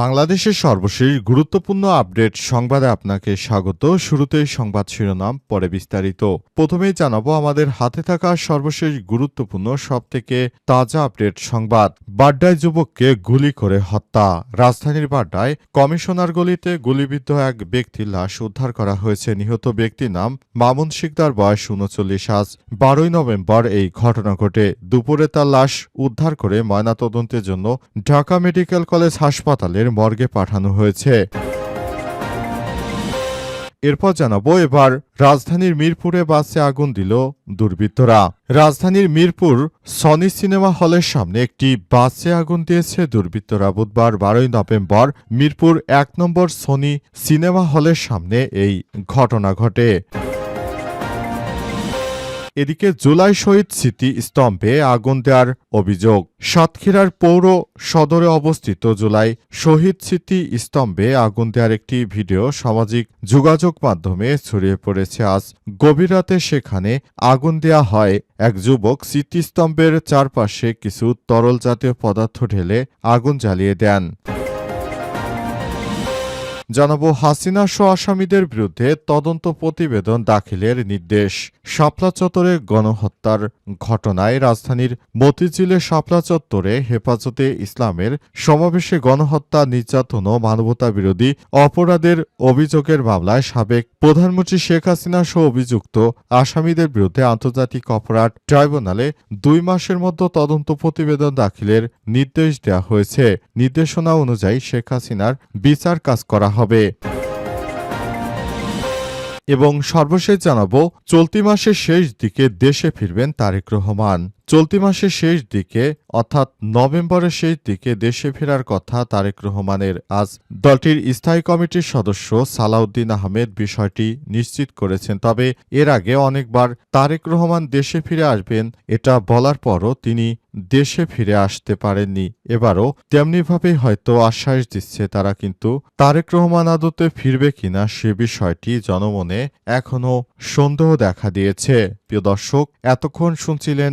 বাংলাদেশের সর্বশেষ গুরুত্বপূর্ণ আপডেট সংবাদে আপনাকে স্বাগত। শুরুতেই সংবাদ শিরোনাম, পরে বিস্তারিত। প্রথমেই জানাব আমাদের হাতে থাকা সর্বশেষ গুরুত্বপূর্ণ, সবথেকে তাজা আপডেট সংবাদ। বাড্ডায় যুবককে গুলি করে হত্যা। রাজধানীর বাড্ডায় কমিশনার গলিতে গুলিবিদ্ধ এক ব্যক্তির লাশ উদ্ধার করা হয়েছে। নিহত ব্যক্তির নাম মামুন শিকদার, বয়স উনচল্লিশ আজ। বারোই নভেম্বর এই ঘটনা ঘটে। দুপুরে তার লাশ উদ্ধার করে ময়নাতদন্তের জন্য ঢাকা মেডিকেল কলেজ হাসপাতালের মর্গে পাঠানো হয়েছে। এরপর জানাব, এবার রাজধানীর মিরপুরে বাসে আগুন দিল দুর্বৃত্তরা। রাজধানীর মিরপুর সনি সিনেমা হলের সামনে একটি বাসে আগুন দিয়েছে দুর্বৃত্তরা। বুধবার বারোই নভেম্বর মিরপুর এক নম্বর সনি সিনেমা হলের সামনে এই ঘটনা ঘটে। এদিকে জুলাই শহীদ স্মৃতি স্তম্ভে আগুন দেওয়ার অভিযোগ। সাতক্ষীরার পৌর সদরে অবস্থিত জুলাই শহীদ স্মৃতি স্তম্ভে আগুন দেওয়ার একটি ভিডিও সামাজিক যোগাযোগ মাধ্যমে ছড়িয়ে পড়েছে। আজ গভীর রাতে সেখানে আগুন দেয়া হয়। এক যুবক স্মৃতিস্তম্ভের চারপাশে কিছু তরল জাতীয় পদার্থ ঢেলে আগুন জ্বালিয়ে দেন। জানাব হাসিনা সহ আসামিদের বিরুদ্ধে তদন্ত প্রতিবেদন দাখিলের নির্দেশ। শাপলা চত্বরে গণহত্যার ঘটনায় রাজধানীর মতিঝিলে শাপলা চত্বরে হেফাজতে ইসলামের সমাবেশে গণহত্যা, নির্যাতন ও মানবতা বিরোধী অপরাধের অভিযোগের মামলায় সাবেক প্রধানমন্ত্রী শেখ হাসিনা সহ অভিযুক্ত আসামিদের বিরুদ্ধে আন্তর্জাতিক অপরাধ ট্রাইব্যুনালে দুই মাসের মধ্যে তদন্ত প্রতিবেদন দাখিলের নির্দেশ দেওয়া হয়েছে। নির্দেশনা অনুযায়ী শেখ হাসিনার বিচার কাজ করা হবে। এবং সর্বশেষ জানাব চলতি মাসের শেষ দিকে দেশে ফিরবেন তারেক রহমান। চলতি মাসের শেষ দিকে, অর্থাৎ নভেম্বরের শেষ দিকে দেশে ফেরার কথা তারেক রহমানের। আজ দলটির স্থায়ী কমিটির সদস্য সালাউদ্দিন আহমেদ বিষয়টি নিশ্চিত করেছেন। তবে এর আগে অনেকবার তারেক রহমান দেশে ফিরে আসবেন, এটা বলার পরও তিনি দেশে ফিরে আসতে পারেননি। এবারও তেমনিভাবে হয়তো আশ্বাস দিচ্ছে তারা, কিন্তু তারেক রহমান আদতে ফিরবে কিনা সে বিষয়টি জনমনে এখনও সন্দেহ দেখা দিয়েছে। প্রিয় দর্শক, এতক্ষণ শুনছিলেন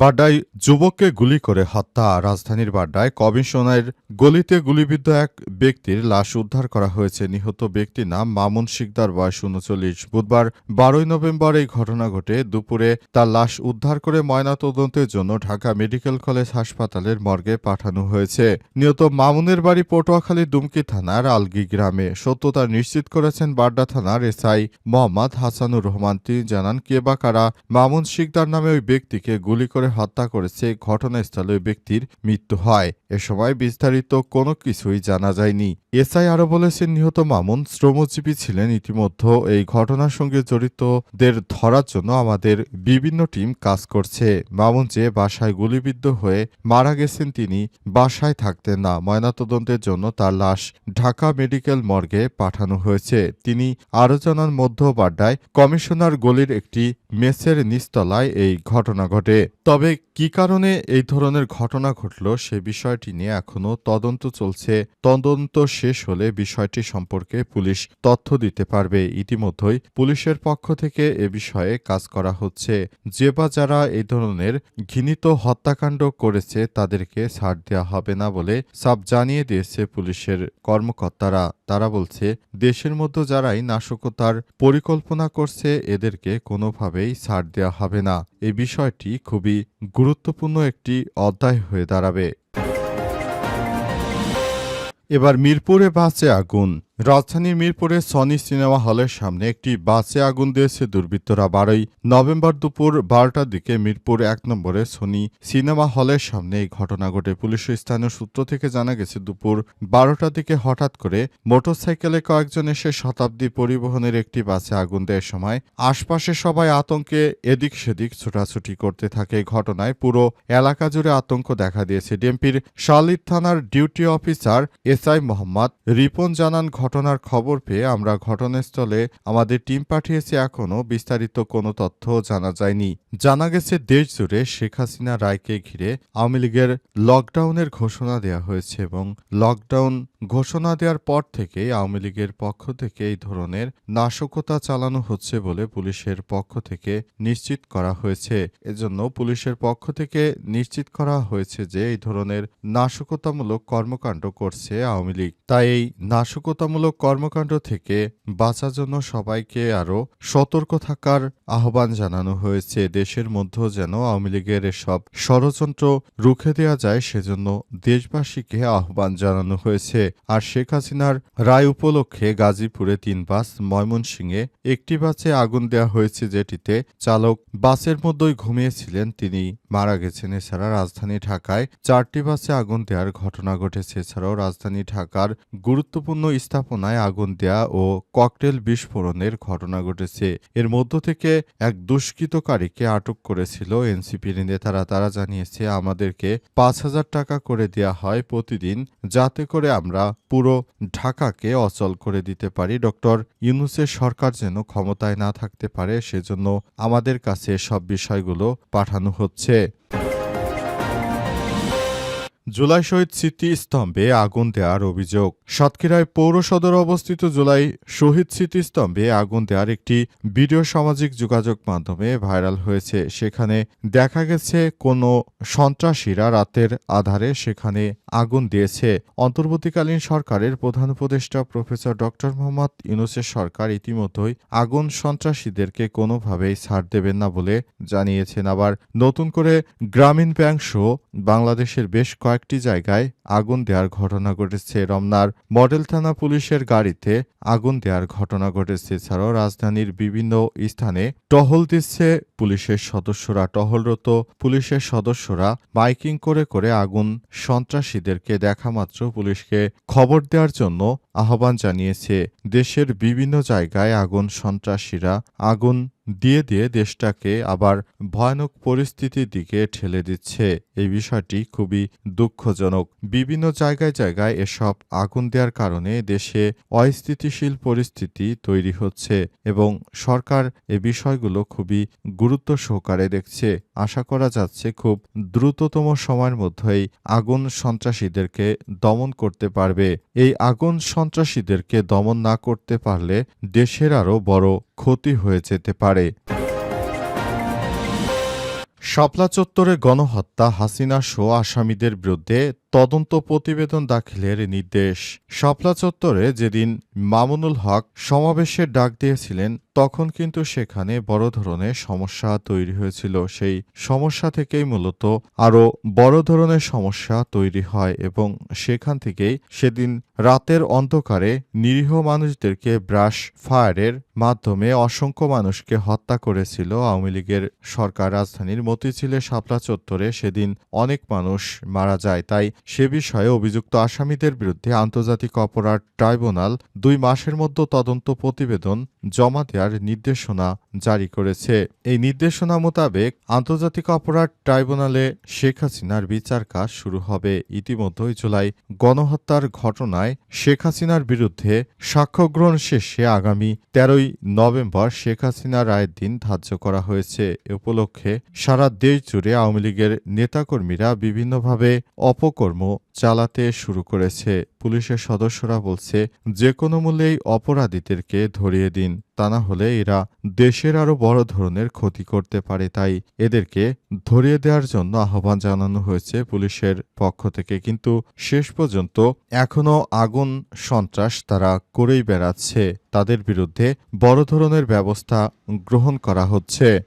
বাড্ডায় যুবককে গুলি করে হত্যা। রাজধানীর বাড্ডায় কমিশনের গলিতে গুলিবিদ্ধ এক ব্যক্তির লাশ উদ্ধার করা হয়েছে। নিহত ব্যক্তির নাম মামুন শিকদার, বয়স উনচল্লিশ। বুধবার বারোই নভেম্বর এই ঘটনা ঘটে। দুপুরে তার লাশ উদ্ধার করে ময়নাতদন্তের জন্য ঢাকা মেডিকেল কলেজ হাসপাতালের মর্গে পাঠানো হয়েছে। নিহত মামুনের বাড়ি পটুয়াখালী দুমকি থানার আলগি গ্রামে। সত্যতা নিশ্চিত করেছেন বাড্ডা থানার এসআই মোহাম্মদ হাসানুর রহমান। তিনি জানান, কে বা কারা? মামুন শিকদার নামে ওই ব্যক্তিকে গুলি করে হত্যা করেছে ঘটনাস্থলে ওই ব্যক্তির মৃত্যু হয়। এ সময় বিস্তারিত কোনো কিছুই জানা যায়নি। এসআই আরও বলেছেন, নিহত মামুন শ্রমজীবী ছিলেন। ইতিমধ্যে এই ঘটনার সঙ্গে জড়িতদের ধরার জন্য আমাদের বিভিন্ন টিম কাজ করছে। মামুন যে বাসায় গুলিবিদ্ধ হয়ে মারা গেছেন, তিনি বাসায় থাকতেন না। ময়নাতদন্তের জন্য তার লাশ ঢাকা মেডিকেল মর্গে পাঠানো হয়েছে। তিনি আরও জানান মধ্য বাড্ডায় কমিশনার গলির একটি মেসের নিচতলায় এই ঘটনা ঘটে। তবে কি কারণে এই ধরনের ঘটনা ঘটল সে বিষয়টি নিয়ে এখনও তদন্ত চলছে। তদন্ত শেষ হলে বিষয়টি সম্পর্কে পুলিশ তথ্য দিতে পারবে। ইতিমধ্যেই পুলিশের পক্ষ থেকে এ বিষয়ে কাজ করা হচ্ছে। যে বা যারা এই ধরনের ঘৃণিত হত্যাকাণ্ড করেছে তাদেরকে ছাড় দেওয়া হবে না বলে সাব জানিয়ে দিয়েছে পুলিশের কর্মকর্তারা। তারা বলছে, দেশের মধ্যে যারাই নাশকতার পরিকল্পনা করছে, এদেরকে কোনোভাবেই ছাড় দেওয়া হবে না। এ বিষয়টি খুবই গুরুত্বপূর্ণ একটি অধ্যায় হয়ে দাঁড়াবে। এবার মিরপুরে বাঁচে আগুন। রাজধানীর মিরপুরে সনি সিনেমা হলের সামনে একটি বাসে আগুন দিয়েছে দুর্বৃত্তরা। বারোই নভেম্বর দুপুর বারোটার দিকে মিরপুর এক নম্বরে সনি সিনেমা হলের সামনে এই ঘটনা ঘটে। পুলিশের স্থানীয় সূত্র থেকে জানা গেছে, দুপুর বারোটার দিকে হঠাৎ করে মোটরসাইকেলে কয়েকজন এসে শতাব্দী পরিবহনের একটি বাসে আগুন দেওয়ার সময় আশপাশে সবাই আতঙ্কে এদিক সেদিক ছোটাছুটি করতে থাকে। ঘটনায় পুরো এলাকা জুড়ে আতঙ্ক দেখা দিয়েছে। ডিএমপির শালিদ থানার duty officer SI Mohammad Ripon জানান ঘটনার খবর পেয়ে আমরা ঘটনাস্থলে আমাদের টিম পাঠিয়েছি এখনও। বিস্তারিত কোনো তথ্য জানা যায়নি। জানা গেছে, দেশ জুড়ে শেখ হাসিনা রায়কে ঘিরে আওয়ামী লীগের লকডাউনের ঘোষণা দেওয়া হয়েছে এবং লকডাউন ঘোষণা দেওয়ার পর থেকে আওয়ামী লীগের পক্ষ থেকে এই ধরনের নাশকতা চালানো হচ্ছে বলে পুলিশের পক্ষ থেকে নিশ্চিত করা হয়েছে। এজন্য পুলিশের পক্ষ থেকে নিশ্চিত করা হয়েছে যে এই ধরনের নাশকতামূলক কর্মকাণ্ড করছে আওয়ামী লীগ। তাই এই নাশকতামূলক কর্মকাণ্ড থেকে বাঁচার জন্য সবাইকে আরও সতর্ক থাকার আহ্বান জানানো হয়েছে। দেশের মধ্যেও যেন আওয়ামী লীগের এসব ষড়যন্ত্র রুখে দেওয়া যায়, সেজন্য দেশবাসীকে আহ্বান জানানো হয়েছে। আর শেখ হাসিনার রায় উপলক্ষে গাজীপুরে তিন বাস ময়মনসিংহে একটি বাসে আগুন দেওয়া হয়েছে যেটিতে চালক বাসের মধ্যেই ঘুমিয়েছিলেন। তিনি মারা গেছেন। এছাড়া রাজধানী ঢাকায় চারটি বাসে আগুন দেওয়ার ঘটনা ঘটেছে। এছাড়াও রাজধানী ঢাকার গুরুত্বপূর্ণ স্থাপনায় আগুন দেয়া ও ককটেল বিস্ফোরণের ঘটনা ঘটেছে। এর মধ্য থেকে এক দুষ্কৃতকারীকে আটক করেছিল এনসিপির নেতারা। তারা জানিয়েছে, আমাদেরকে পাঁচ হাজার টাকা করে দেয়া হয় প্রতিদিন, যাতে করে আমরা পুরো ঢাকাকে অচল করে দিতে পারি। ডক্টর ইউনুসের সরকার যেন ক্ষমতায় না থাকতে পারে, সেজন্য আমাদের কাছে সব বিষয়গুলো পাঠানো হচ্ছে। জুলাই শহীদ স্মৃতি স্তম্ভে আগুন দেওয়ার অভিযোগ। সাতক্ষীরায় পৌর সদর অবস্থিত জুলাই শহীদ স্মৃতিস্তম্ভে আগুন দেওয়ার একটি ভিডিও সামাজিক যোগাযোগ মাধ্যমে ভাইরাল হয়েছে। সেখানে দেখা গেছে, কোনো সন্ত্রাসীরা রাতের আধারে সেখানে আগুন দিয়েছে। অন্তর্বর্তীকালীন সরকারের প্রধান উপদেষ্টা প্রফেসর ডক্টর মোহাম্মদ ইউনুসের সরকার ইতিমধ্যেই আগুন সন্ত্রাসীদেরকে কোনোভাবেই ছাড় দেবেন না বলে জানিয়েছেন। আবার নতুন করে গ্রামীণ ব্যাংক সহ বাংলাদেশের বেশ কয়েকটি জায়গায় আগুন দেওয়ার ঘটনা ঘটেছে। রমনার মডেল থানা পুলিশের গাড়িতে আগুন দেওয়ার ঘটনা ঘটেছে। এছাড়াও রাজধানীর বিভিন্ন স্থানে টহল দিচ্ছে পুলিশের সদস্যরা। টহলরত পুলিশের সদস্যরা বাইকিং করে করে আগুন সন্ত্রাসীদেরকে দেখামাত্র পুলিশকে খবর দেওয়ার জন্য আহ্বান জানিয়েছে, দেশের বিভিন্ন জায়গায় আগুন সন্ত্রাসীরা আগুন দিয়ে দিয়ে দেশটাকে আবার ভয়ানক পরিস্থিতির দিকে ঠেলে দিচ্ছে। এই বিষয়টি খুবই দুঃখজনক। বিভিন্ন জায়গায় জায়গায় এসব আগুন দেওয়ার কারণে দেশে অস্থিতিশীল পরিস্থিতি তৈরি হচ্ছে এবং সরকার এ বিষয়গুলো খুবই গুরুত্ব সহকারে দেখছে। আশা করা যাচ্ছে খুব দ্রুততম সময়ের মধ্যেই আগুন সন্ত্রাসীদেরকে দমন করতে পারবে। এই আগুন সন্ত্রাসীদেরকে দমন না করতে পারলে দেশের আরও বড় ক্ষতি হয়ে যেতে পারে। শাপলা চত্বরে গণহত্যা, হাসিনা শো আসামিদের বিরুদ্ধে তদন্ত প্রতিবেদন দাখিলের নির্দেশ। শাপলা চত্বরে যেদিন মামুনুল হক সমাবেশের ডাক দিয়েছিলেন, তখন কিন্তু সেখানে বড় ধরনের সমস্যা তৈরি হয়েছিল। সেই সমস্যা থেকেই মূলত আরও বড় ধরনের সমস্যা তৈরি হয় এবং সেখান থেকেই সেদিন রাতের অন্ধকারে নিরীহ মানুষদেরকে ব্রাশ ফায়ারের মাধ্যমে অসংখ্য মানুষকে হত্যা করেছিল। আওয়ামী লীগের সরকার রাজধানীর মতিঝিলে শাপলা চত্বরে সেদিন অনেক মানুষ মারা যায়। তাই সে বিষয়ে অভিযুক্ত আসামিদের বিরুদ্ধে আন্তর্জাতিক অপরাধ ট্রাইব্যুনাল দুই মাসের মধ্যে তদন্ত প্রতিবেদন জমা দেওয়ার নির্দেশনা জারি করেছে। এই নির্দেশনা মোতাবেক আন্তর্জাতিক অপরাধ ট্রাইব্যুনালে শেখ হাসিনার বিচার কাজ শুরু হবে। ইতিমধ্যেই জুলাই গণহত্যার ঘটনায় শেখ হাসিনার বিরুদ্ধে সাক্ষ্য গ্রহণ শেষে আগামী তেরোই নভেম্বর শেখ হাসিনা রায়ের দিন ধার্য করা হয়েছে। এ উপলক্ষে সারা দেশ জুড়ে আওয়ামী লীগের নেতাকর্মীরা বিভিন্নভাবে অপকর্ম চালাতে শুরু করেছে। পুলিশের সদস্যরা বলছে যে কোনো মূল্যেই অপরাধীদেরকে ধরিয়ে দিন। তা না হলে এরা দেশের আরও বড় ধরনের ক্ষতি করতে পারে। তাই এদেরকে ধরিয়ে দেওয়ার জন্য আহ্বান জানানো হয়েছে পুলিশের পক্ষ থেকে। কিন্তু শেষ পর্যন্ত এখনও আগুন সন্ত্রাস তারা করেই বেড়াচ্ছে। তাদের বিরুদ্ধে বড় ধরনের ব্যবস্থা গ্রহণ করা হচ্ছে।